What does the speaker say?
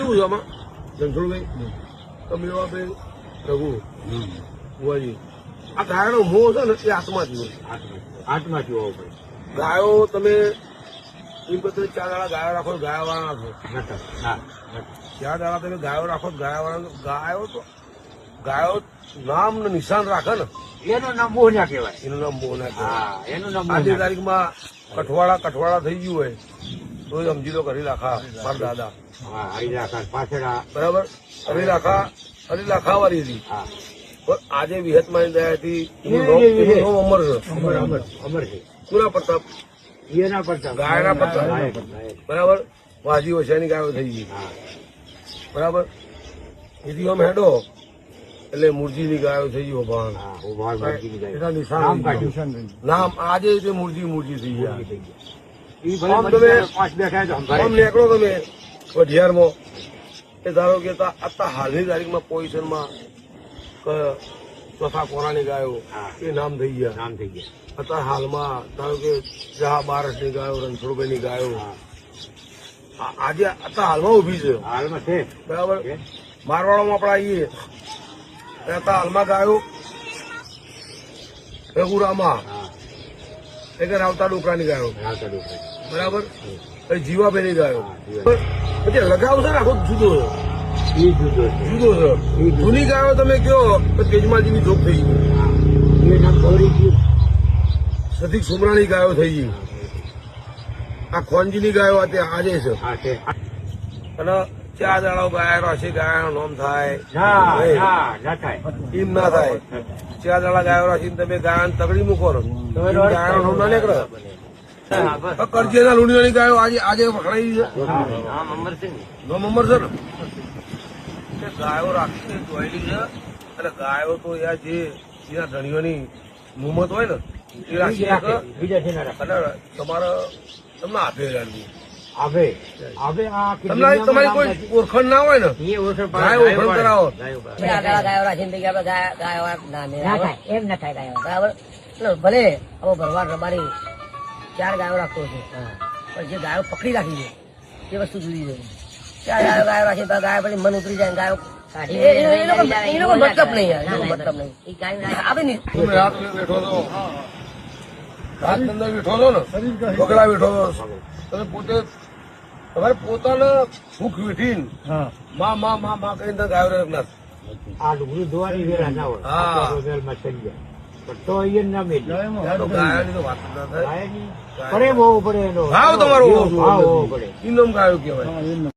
કેવું છે આમાં? રણછોડભાઈ ભાઈ રઘુ ભુવાજી આ ગાયનો મોહ છે ને એ આત્માથી હોય હાથમાં જોવો પડે. ગાયો તમે એમ કહો ચાર દાડા ગાયો રાખો ગાયો વાળા નકર. ચાર દાડા તમે ગાયો રાખો તો ગાયો વાળા ગાયો તો ગાયો નામ ને નિશાન રાખે ને. એનું નામ મોહ ના કહેવાય. એનું નામ મોહ ના કહેવાય. હા એનું નામ આજની તારીખમાં કઠવાળા કઠવાળા થઈ ગયું હોય. તો સમજી લો કરી રાખા મારા દાદા. હરી બરાબર? હરી રાખા હરી રાખા વાળી હતી પણ આજે દયાથી એ. એનું નામ અમર છે. અમર છે. કુના પ્રતાપ? ગાયના ગાયક. બરાબર? વાજી ઓછાની ગાયો થઈ ગઈ. બરાબર? એથી આમ હેડો. એટલે મુરજીની ગાયો થઈ ગઈ ગાય. નામ. આજે મુરજી મુરજી થઈ ગયા. આમ તમે-. આમ નીકળો તમે વઢિયારમાં એ ધારો કે અત્યાર હાલની તારીખમાં પોઝિશનમાં ચોથા કોરાની ગાયો. એ નામ થઈ ગયા. નામ થઈ ગયા. અત્યારે હાલમાં ધારો કે જહા બારસની ગાયો રણછોડભાઈની ગાયો. આજે અત્યારે હાલમાં ઊભી છે. હાલમાં છે? બરાબર? મારવાડોમાં આપણે આવીએ અત્યારે હાલમાં ગાયો રઘુરામા કે રાવતા ડોકરાની ગાયો. બરાબર? એ જીવાભાઈની ગાયો. પછી લગાવ છે ને આખો જુદો જુદો છે. છે. જુદો છે. જૂની ગાયો તમે કયો તો તેજમાજીની જોક થઈ ગઈ. એ સતીક સુમરાની ગાયો થઈ ગઈ. આ ખોનજીની ગાયો આ તે આજે છે. અને ચાર દાડો ગાયો રાશી ગાયનું નોમ થાય. ના ના ના થાય. એમ ના થાય. ચાર દાડા ગાયો રાખીને તમે ગાયન તગડી મૂકો ને ગાયનો નામ ના નીકળે. કરજે ના લુણી લુણીઓની ગાયો આજે આજે વખણાઈ છે. નોમ અમર છે ને. ગાયો રાખીને જોયેલી છે. અને ગાયો તો યાર જે એના ધણીઓની મુમત હોય ને એ રાખી રાખે. ના રાખે. અને તમારે તમને આપે રાખવું આવે. હવે આ તમને તમારી કોઈ ઓળખણ ના હોય ને? એ ઓળખ ગાય ઓળખાણ કરાવો. ચાર ગાયો રાખીને પછી ગાય- ગાયો ના મેળે ના થાય. એમ ના થાય ગાયો. બરાબર? એટલે ભલે હવે ભરવાડ રબારી ચાર ગાયો રાખતો છે. પણ જે ગાયો પકડી રાખી છે એ વસ્તુ જુદી છે. ચાર ગાયો ગાયો રાખી તો ગાય પછી મન ઉતરી જાય ગાયો મતલબ નહીં મતલબ નહીં. ઈ ગાયું ના આવે નહીં બેઠો અંદર બેઠો છો ને બગડા બેઠો છો. તમે પોતે તમારે પોતાના સુખ વેઠીને માં માં માં માં કહીને અંદર ગાયો રાખનાર આ ડુંગળી ધોવાની વેરા ના હોય. વેલમાં ચડી જાય. પણ તો અહીંયા ના મેં ત્યાં તો તો વાત ના થાય. ગાયની પ્રેમ હોવો પડે એનો. ભાવ તમારો. ભાવ પડે. ઇન્દમ ગાયો કહેવાય.